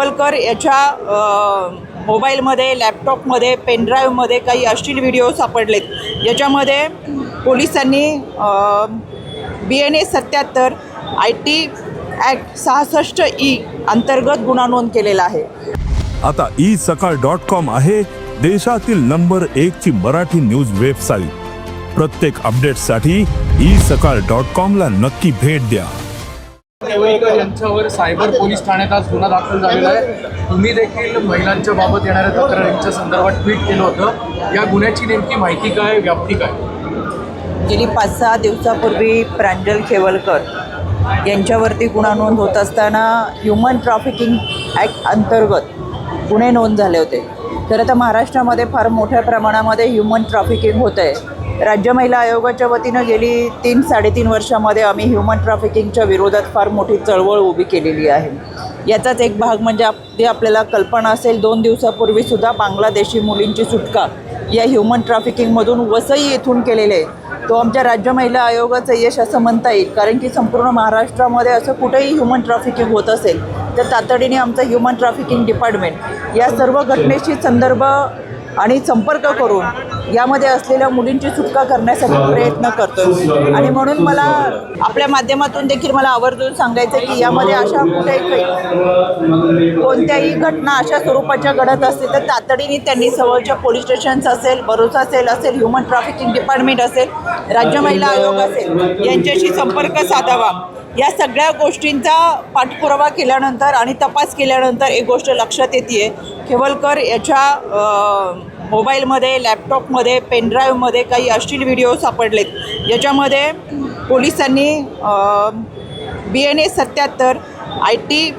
दाभोलकर याच्या मोबाईलमध्ये लॅपटॉपमध्ये पेनड्राईव्हमध्ये काही अश्लील व्हिडिओ सापडलेत. याच्यामध्ये पोलिसांनी बी एन ए सत्याहत्तर आय टी ॲक्ट सहासष्ट ई अंतर्गत गुन्हा नोंद केलेला आहे. आता ई सकाळ डॉट कॉम आहे देशातील नंबर एक ची मराठी न्यूज वेबसाईट. प्रत्येक अपडेटसाठी ई सकाळ डॉट कॉमला नक्की भेट द्या. केवळकर यांच्यावर सायबर पोलीस ठाण्यात आज गुन्हा दाखल झालेला आहे. तुम्ही देखील महिलांच्या बाबत येणाऱ्या तक्रारींच्या संदर्भात ट्विट केलं होतं. या गुन्ह्याची नेमकी माहिती काय व्याप्ती काय? गेली पाच सहा दिवसापूर्वी प्रांजल खेवलकर यांच्यावरती गुन्हा नोंद होत असताना ह्युमन ट्रॅफिकिंग ॲक्ट अंतर्गत गुन्हे नोंद झाले होते. खरं तर महाराष्ट्रामध्ये फार मोठ्या प्रमाणामध्ये ह्युमन ट्रॅफिकिंग होतं आहे राज्य महिला आयोगाच्या वतीनं गेली तीन साडेतीन वर्षामध्ये आम्ही ह्युमन ट्रॅफिकिंगच्या विरोधात फार मोठी चळवळ उभी केलेली आहे. याचाच एक भाग म्हणजे ते आपल्याला कल्पना असेल दोन दिवसापूर्वीसुद्धा बांगलादेशी मुलींची सुटका या ह्युमन ट्रॅफिकिंगमधून वसई येथून केलेले आहे. तो आमच्या राज्य महिला आयोगाचं यश असं म्हणता येईल कारण की संपूर्ण महाराष्ट्रामध्ये असं कुठेही ह्युमन ट्रॅफिकिंग होत असेल तर तातडीने आमचं ह्युमन ट्रॅफिकिंग डिपार्टमेंट या सर्व घटनेशी संदर्भ आणि संपर्क करून यामध्ये असलेल्या मुलींची सुटका करण्यासाठी प्रयत्न करतो आणि म्हणून मला आपल्या माध्यमातून देखील मला आवर्जून सांगायचं आहे की यामध्ये अशा कुठेही कोणत्याही घटना अशा स्वरूपाच्या घडत असतील तर तातडीने त्यांनी जवळच्या पोलीस स्टेशन्स असेल भरोसा असेल असेल ह्युमन ट्रॅफिकिंग डिपार्टमेंट असेल राज्य महिला आयोग असेल यांच्याशी संपर्क साधावा. या सगळ्या गोष्टींचा पाठपुरावा केल्यानंतर आणि तपास केल्यानंतर एक गोष्ट लक्षात येते खेवलकर याच्या मोबाईलमध्ये लॅपटॉपमध्ये पेनड्राईव्हमध्ये काही अश्लील व्हिडिओ सापडलेत. याच्यामध्ये पोलिसांनी बी एन ए सत्याहत्तर आय टी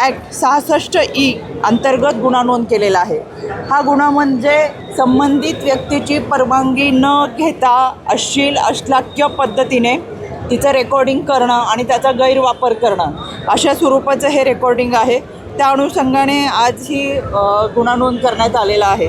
ॲक्ट सहासष्ट ई अंतर्गत गुन्हा नोंद केलेला आहे. हा गुन्हा म्हणजे संबंधित व्यक्तीची परवानगी न घेता अश्लील अश्लाक्य पद्धतीने तिचं रेकॉर्डिंग करणं आणि त्याचा गैरवापर करणं अशा स्वरूपाचं हे रेकॉर्डिंग आहे. त्या अनुषंगाने आज ही गुन्हा नोंद करण्यात आलेला आहे.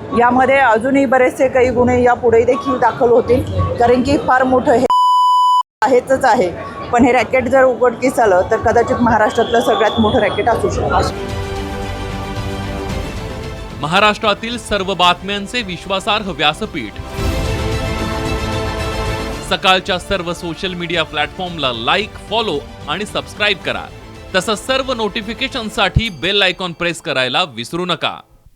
यामध्ये अजूनही बरेचसे काही गुन्हे यापुढेही देखील दाखल होतील. कारण की फार मोठं हे आहेच आहे. पण हे रॅकेट जर उघडकीस आलं तर कदाचित महाराष्ट्रातलं सगळ्यात मोठं रॅकेट असू शकतं. महाराष्ट्रातील सर्व बातम्यांचे विश्वासार्ह व्यासपीठ. सकाळच्या सर्व सोशल मीडिया प्लॅटफॉर्मला लाईक फॉलो आणि सबस्क्राईब करा. तसंच सर्व नोटिफिकेशनसाठी बेल आयकॉन प्रेस करायला विसरू नका.